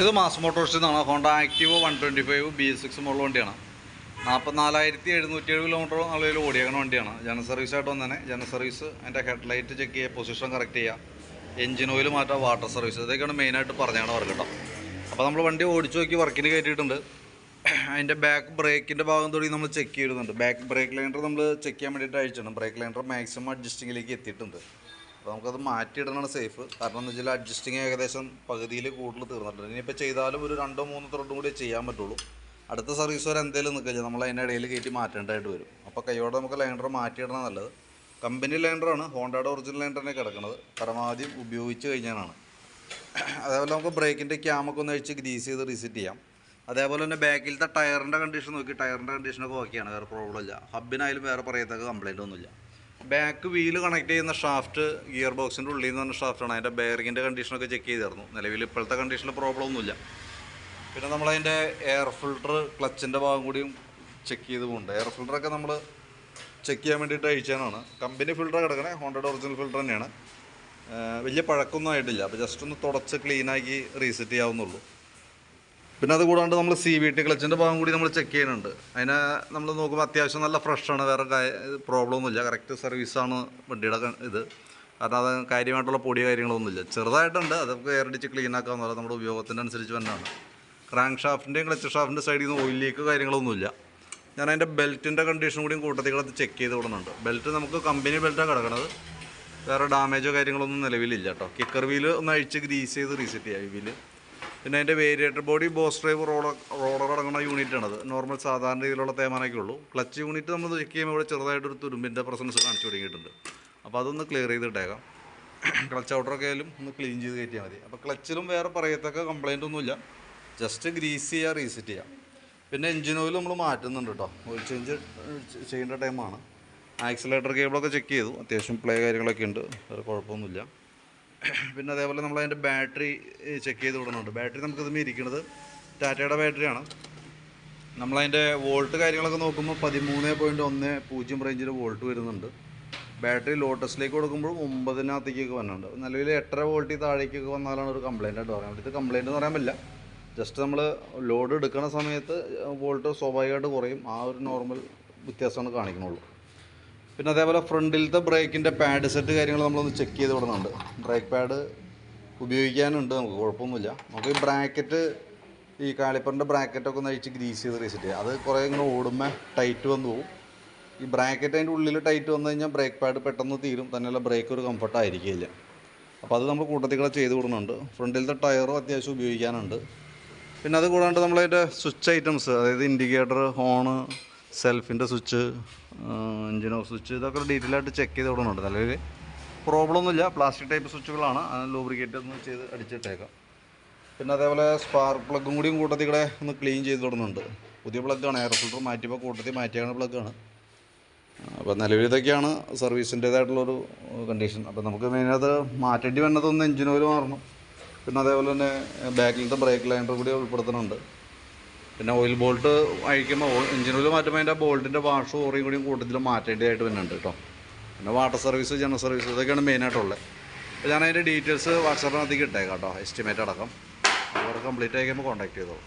ഇത് മാസ് മോട്ടോർസിൽ നിന്നാണ് Honda Activa one twenty five B S six model വണ്ടിയാണ്. നാൽപ്പത്തിനാലായിരത്തി എഴുന്നൂറ്റി ഏഴ് കിലോമീറ്റർ അളവിൽ ഓടിയേക്കണ വണ്ടിയാണ്. ജന സർവീസ് ആയിട്ട് വന്നേ ജന സർവീസ് അതിന്റെ ഹെഡ്ലൈറ്റ് ചെക്ക് ചെയ്യുക പൊസിഷൻ കറക്റ്റ് ചെയ്യുക എഞ്ചിൻ ഓയിൽ മാറ്റുക വാട്ടർ സർവീസ് ഇതൊക്കെയാണ് മെയിനായിട്ട് പറഞ്ഞാണ് വർക്ക് കേട്ടോ. അപ്പോൾ നമ്മൾ വണ്ടി ഓടിച്ചു നോക്കി വർക്കിന് കയറ്റിയിട്ടുണ്ട് അതിന്റെ ബാക്ക് ബ്രേക്കിന്റെ ഭാഗം തുടങ്ങി നമ്മൾ ചെക്ക് ചെയ്തിരുന്നുണ്ട് ബാക്ക് ബ്രേക്ക് ലൈൻഡർ നമ്മൾ ചെക്ക് ചെയ്യാൻ വേണ്ടിയിട്ട് അയച്ചിട്ടുണ്ട്. ബ്രേക്ക് ലൈൻഡർ മാക്സിമം അഡ്ജസ്റ്റിങ്ങിലേക്ക് എത്തിയിട്ടുണ്ട്. അപ്പോൾ നമുക്കത് മാറ്റിയിടണമാണ് സേഫ് കാരണം എന്ന് വെച്ചാൽ അഡ്ജസ്റ്റിങ് ഏകദേശം പകുതിയിൽ കൂടുതൽ തീർന്നിട്ടുണ്ട്. ഇനിയിപ്പോൾ ചെയ്താലും ഒരു രണ്ടോ മൂന്നോ ത്രെഡും കൂടി ചെയ്യാൻ പറ്റുള്ളൂ. അടുത്ത സർവീസ് വരെ എന്തെങ്കിലും നിൽക്കില്ല നമ്മൾ അതിന്റെ ഇടയിൽ കയറ്റി മാറ്റേണ്ടതായിട്ട് വരും. അപ്പോൾ കൈയോടെ നമുക്ക് ലൈൻഡർ മാറ്റിയിടണം നല്ലത്. കമ്പനി ലൈൻഡറാണ് ഹോണ്ടയുടെ ഒറിജിനൽ ലൈൻഡർ തന്നെ കിടക്കുന്നത് പരമാവധി ഉപയോഗിച്ച് കഴിഞ്ഞാലാണ്. അതേപോലെ നമുക്ക് ബ്രേക്കിന്റെ ക്യാമൊക്കെ ഒന്ന് അഴിച്ച് ഗ്രീസ് ചെയ്ത് റീസെറ്റ് ചെയ്യാം. അതേപോലെ തന്നെ ബാക്കിലത്തെ ടയറിന്റെ കണ്ടീഷൻ നോക്കി. ടയറിന്റെ കണ്ടീഷനൊക്കെ ഓക്കെയാണ് വേറെ പ്രോബ്ലം ഇല്ല ഹബിനായാലും വേറെ പറയത്തക്ക കംപ്ലൈന്റ് ഒന്നുമില്ല. ബാക്ക് വീൽ കണക്ട് ചെയ്യുന്ന ഷാഫ്റ്റ് ഗിയർ ബോക്സിന്റെ ഉള്ളിൽ നിന്ന് പറഞ്ഞ ഷാഫ്റ്റാണ് അതിന്റെ ബെയറിങ്ങിന്റെ കണ്ടീഷനൊക്കെ ചെക്ക് ചെയ്തായിരുന്നു നിലവിൽ ഇപ്പോഴത്തെ കണ്ടീഷനിൽ പ്രോബ്ലം ഒന്നുമില്ല. പിന്നെ നമ്മളതിന്റെ എയർ ഫിൽട്ടർ ക്ലച്ചിന്റെ ഭാഗം കൂടിയും ചെക്ക് ചെയ്ത് പോകുന്നുണ്ട് എയർ ഫിൽട്ടറൊക്കെ നമ്മൾ ചെക്ക് ചെയ്യാൻ വേണ്ടിയിട്ട് അയച്ചാനാണ് കമ്പനി ഫിൽട്ടർ കിടക്കണേ. ഹോണ്ടയുടെ ഒറിജിനൽ ഫിൽട്ടർ തന്നെയാണ്. വലിയ പഴക്കമൊന്നും ആയിട്ടില്ല. അപ്പോൾ ജസ്റ്റ് ഒന്ന് തുടച്ച് ക്ലീനാക്കി റീസെറ്റ് ചെയ്യാവുന്നുള്ളൂ പിന്നെ അത് കൂടാണ്ട് നമ്മൾ സി വി ടി ക്ലച്ചിന്റെ ഭാഗം കൂടി നമ്മൾ ചെക്ക് ചെയ്യുന്നുണ്ട്. അതിനെ നമ്മൾ നോക്കുമ്പോൾ അത്യാവശ്യം നല്ല ഫ്രഷാണ് വേറെ പ്രോബ്ലം ഒന്നുമില്ല കറക്റ്റ് സർവീസാണ് വണ്ടിയുടെ ഇത്. കാരണം അത് കാര്യമായിട്ടുള്ള പൊടി കാര്യങ്ങളൊന്നുമില്ല ചെറുതായിട്ടുണ്ട് അതൊക്കെ എയറടിച്ച് ക്ലീൻ ആക്കാവുന്നതല്ല നമ്മുടെ ഉപയോഗത്തിന്റെ അനുസരിച്ച് തന്നെയാണ് ക്രാങ്ക് ഷാഫ്റ്റിന്റെയും ക്ലച്ച് ഷാഫ്റ്റിന്റെ സൈഡിൽ നിന്ന് ഓയിൽ ലീക്ക് കാര്യങ്ങളൊന്നുമില്ല ഞാൻ അതിന്റെ ബെൽറ്റിന്റെ കണ്ടീഷൻ കൂടിയും കൂട്ടത്തിൽ കിടന്ന് ചെക്ക് ചെയ്ത് കൊടുക്കുന്നുണ്ട്. ബെൽറ്റ് നമുക്ക് കമ്പനി ബെൽറ്റാണ് കിടക്കണത്. വേറെ ഡാമേജോ കാര്യങ്ങളൊന്നും നിലവിലില്ല കേട്ടോ കിക്കർ വീൽ ഒന്ന് അഴിച്ച് ഗ്രീസ് ചെയ്ത് റീസെറ്റ് ചെയ്യാം ഈ വീൽ പിന്നെ അതിന്റെ variator body boss drive rod റോഡർ അടങ്ങുന്ന യൂണിറ്റ് ആണത്. നോർമൽ സാധാരണ രീതിയിലുള്ള തേമാനൊക്കെ ഉള്ളൂ. ക്ലച്ച് യൂണിറ്റ് നമ്മൾ ചെക്ക് ചെയ്യുമ്പോൾ ഇവിടെ ചെറുതായിട്ടൊരു തുരുമ്പിന്റെ പ്രസൻസ് കാണിച്ചു തുടങ്ങിയിട്ടുണ്ട് അപ്പോൾ അതൊന്ന് ക്ലിയർ ചെയ്തിട്ടേക്കാം. ക്ലച്ച് ഔട്ടറൊക്കെ ആയാലും ഒന്ന് ക്ലീൻ ചെയ്ത് കയറ്റിയാൽ മതി. അപ്പോൾ ക്ലച്ചിലും വേറെ പറയത്തക്ക കംപ്ലൈന്റ് ഒന്നുമില്ല. ജസ്റ്റ് ഗ്രീസ് ചെയ്യുക റീസെറ്റ് ചെയ്യാം. പിന്നെ എഞ്ചിൻ ഓയിൽ നമ്മൾ മാറ്റുന്നുണ്ട് കേട്ടോ ഓയിൽ ചേഞ്ച് ചെയ്യേണ്ട ടൈമാണ് ആക്സിലേറ്റർ കേബിളൊക്കെ ചെക്ക് ചെയ്തു. അത്യാവശ്യം പ്ലേ കാര്യങ്ങളൊക്കെ ഉണ്ട്. വേറെ കുഴപ്പമൊന്നുമില്ല. പിന്നെ അതേപോലെ നമ്മൾ അതിന്റെ ബാറ്ററി ചെക്ക് ചെയ്ത് വിടുന്നുണ്ട്. ബാറ്ററി നമുക്കിത് ഇരിക്കുന്നത് ടാറ്റയുടെ ബാറ്ററിയാണ് നമ്മളതിന്റെ വോൾട്ട് കാര്യങ്ങളൊക്കെ നോക്കുമ്പോൾ പതിമൂന്ന് പോയിന്റ് ഒന്ന് പൂജ്യം റേഞ്ചിൽ വോൾട്ട് വരുന്നുണ്ട്. ബാറ്ററി ലോട്ടസിലേക്ക് കൊടുക്കുമ്പോൾ ഒമ്പതിനകത്തേക്കൊക്കെ വന്നിട്ടുണ്ട്. നിലവിൽ എട്ടര വോൾട്ടിൽ താഴേക്കൊക്കെ വന്നാലാണ് ഒരു കംപ്ലയിന്റ് ആയിട്ട് പറയാൻ ഇത് കംപ്ലയിന്റ് എന്ന് പറയാൻ പറ്റില്ല. ജസ്റ്റ് നമ്മൾ ലോഡ് എടുക്കുന്ന സമയത്ത് വോൾട്ട് സ്വാഭാവികമായിട്ട് കുറയും. ആ ഒരു നോർമൽ വ്യത്യാസമാണ് കാണിക്കുന്നുള്ളൂ പിന്നെ അതേപോലെ ഫ്രണ്ടിലത്തെ ബ്രേക്കിന്റെ പാഡ് സെറ്റ് കാര്യങ്ങൾ നമ്മളൊന്ന് ചെക്ക് ചെയ്ത് വിടുന്നുണ്ട്. ബ്രേക്ക് പാഡ് ഉപയോഗിക്കാനുണ്ട് നമുക്ക് കുഴപ്പമൊന്നുമില്ല. നമുക്ക് ഈ ബ്രാക്കറ്റ് ഈ കാളിപ്പറിന്റെ ബ്രാക്കറ്റൊക്കെ ഒന്ന് അഴിച്ച് ഗ്രീസ് ചെയ്ത് റീസെറ്റ് ചെയ്യുക അത് കുറേ ഇങ്ങനെ ഓടുമ്പോൾ ടൈറ്റ് വന്ന് പോകും ഈ ബ്രാക്കറ്റ് അതിന്റെ ഉള്ളിൽ ടൈറ്റ് വന്നു കഴിഞ്ഞാൽ ബ്രേക്ക് പാഡ് പെട്ടെന്ന് തീരും. തന്നെയുള്ള ബ്രേക്ക് ഒരു കംഫർട്ടായിരിക്കില്ല. അപ്പോൾ അത് നമ്മൾ കൂട്ടത്തിൽ കൂടെ ചെയ്ത് കൊടുക്കുന്നുണ്ട് ഫ്രണ്ടിലത്തെ ടയറും അത്യാവശ്യം ഉപയോഗിക്കാനുണ്ട്. പിന്നെ അത് കൂടാണ്ട് നമ്മളതിന്റെ സ്വിച്ച് ഐറ്റംസ് അതായത് ഇൻഡിക്കേറ്റർ ഹോണ് സെൽഫിന്റെ സ്വിച്ച് എഞ്ചിൻ ഓഫ് സ്വിച്ച് ഇതൊക്കെ ഡീറ്റെയിൽ ആയിട്ട് ചെക്ക് ചെയ്ത് വിടുന്നുണ്ട് നല്ലൊരു പ്രോബ്ലം ഒന്നുമില്ല. പ്ലാസ്റ്റിക് ടൈപ്പ് സ്വിച്ചുകളാണ് ലൂബ്രിക്കേറ്റ് ഒന്ന് ചെയ്ത് അടിച്ചിട്ടേക്കാം. പിന്നെ അതേപോലെ സ്പാർക്ക് പ്ലഗും കൂടിയും കൂട്ടത്തിൽ ഇവിടെ ഒന്ന് ക്ലീൻ ചെയ്ത് വിടുന്നുണ്ട് പുതിയ പ്ലഗാണ് എയർ ഫിൽറ്റർ മാറ്റിയപ്പോൾ കൂട്ടത്തിൽ മാറ്റിയാണ് പ്ലഗാണ് അപ്പോൾ നിലവിൽ ഇതൊക്കെയാണ് സർവീസിന്റേതായിട്ടുള്ളൊരു കണ്ടീഷൻ അപ്പോൾ നമുക്ക് മെയിനത് മാറ്റേണ്ടി വന്നതൊന്ന് എഞ്ചിൻ ഓയിൽ മാറണം. പിന്നെ അതേപോലെ തന്നെ ബാക്കിലത്തെ ബ്രേക്ക് ലൈനർ കൂടി ഉൾപ്പെടുത്തുന്നുണ്ട്. പിന്നെ ഓയിൽ ബോൾട്ട് അഴിക്കുമ്പോൾ എഞ്ചിൻ ഓയിൽ മാറ്റുമ്പോൾ അതിന്റെ ബോൾട്ടിന്റെ വാഷ് ഓറിയും കൂടിയും കൂട്ടത്തിൽ മാറ്റേണ്ടതായിട്ട് വരുന്നുണ്ട് കേട്ടോ പിന്നെ വാട്ടർ സർവീസ് ജനറൽ സർവീസ് ഇതൊക്കെയാണ് മെയിനായിട്ടുള്ളത് അപ്പോൾ ഞാൻ അതിന്റെ ഡീറ്റെയിൽസ് വാട്സാപ്പിനകത്തേക്ക് ഇട്ടേക്കാം കേട്ടോ എസ്റ്റിമേറ്റ് അടക്കം. അവർ കംപ്ലീറ്റ് ആയിക്കുമ്പോൾ കോൺടാക്ട് ചെയ്തോളൂ.